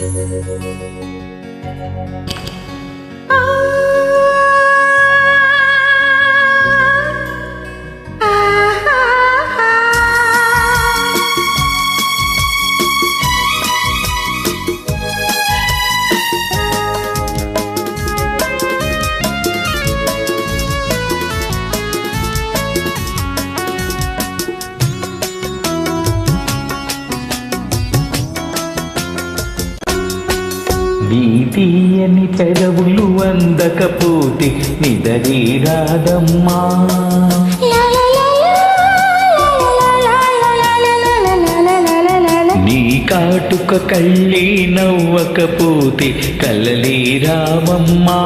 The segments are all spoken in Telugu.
నీ తీయని పెదవులు అందకపోతే నిదరి రాదమ్మా నీ కాటుక కళ్ళి నవ్వకపోతే కలలే రామమ్మా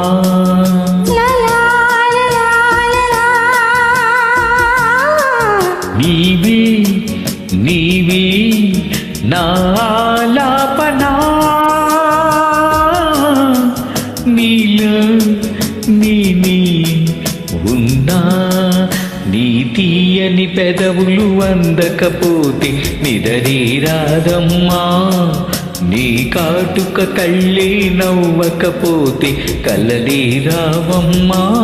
నీవి నీవి నాలాపనా నీలో నీని ఉన్నా. నీ తీయని పెదవులు అందకపోతే నిదరి రాదమ్మా. నీ కాటుక కళ్ళే నవ్వకపోతే కలలే రావమ్మా.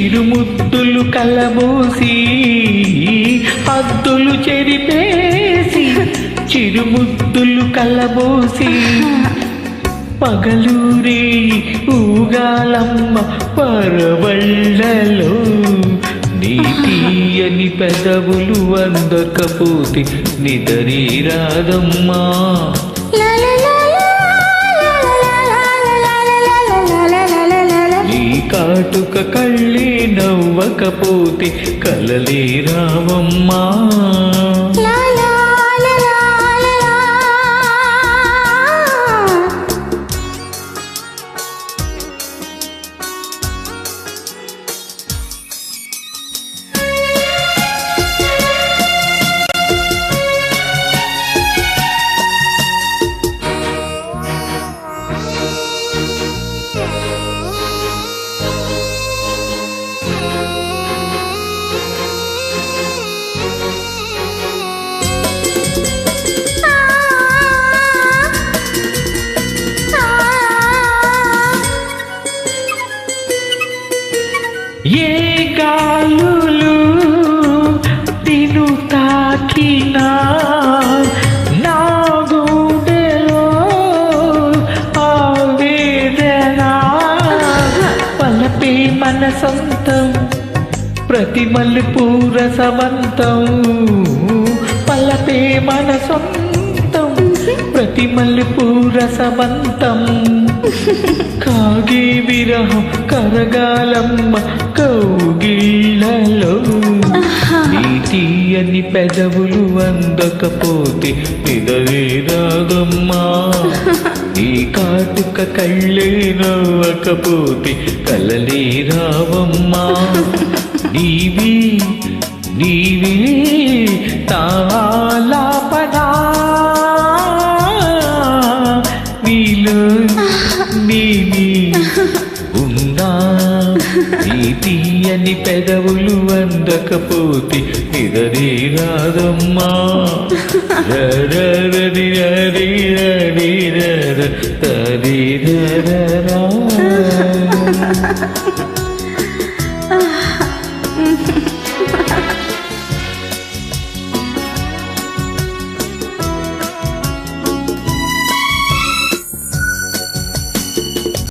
చిరుముద్దులు కలబోసి హద్దులు చెరిపేసి చిరుముద్దులు కలబోసి పగలూరే ఊగాలమ్మ పరవళ్ళలో నీతీయని పెదవులు అందకపోతే నిదరి రాదమ్మా. నవ్వకపోతే కలలే రావమ్మా. ఏ గాలులు తిను తాకినా? నా గుండెలో ఆవేదన పలపే మన సొంతం ప్రతి మల్లి పూర సమంతం పలపే మన సొంతం ప్రతి మల్లెపూ రసవంతం. కాగే విరహం కరగాలమ్మ కౌగిళ్ళలో. నీ తీయని పెదవులు అందకపోతే నిదవే రాగమ్మా నీ కాటుక కళ్ళే నవ్వకపోతే కలలే రావమ్మా. నీవే నీవే తాలాపనా తీయని పెదవులు అందకపోతే నిదరి రాదమ్మా రరరరి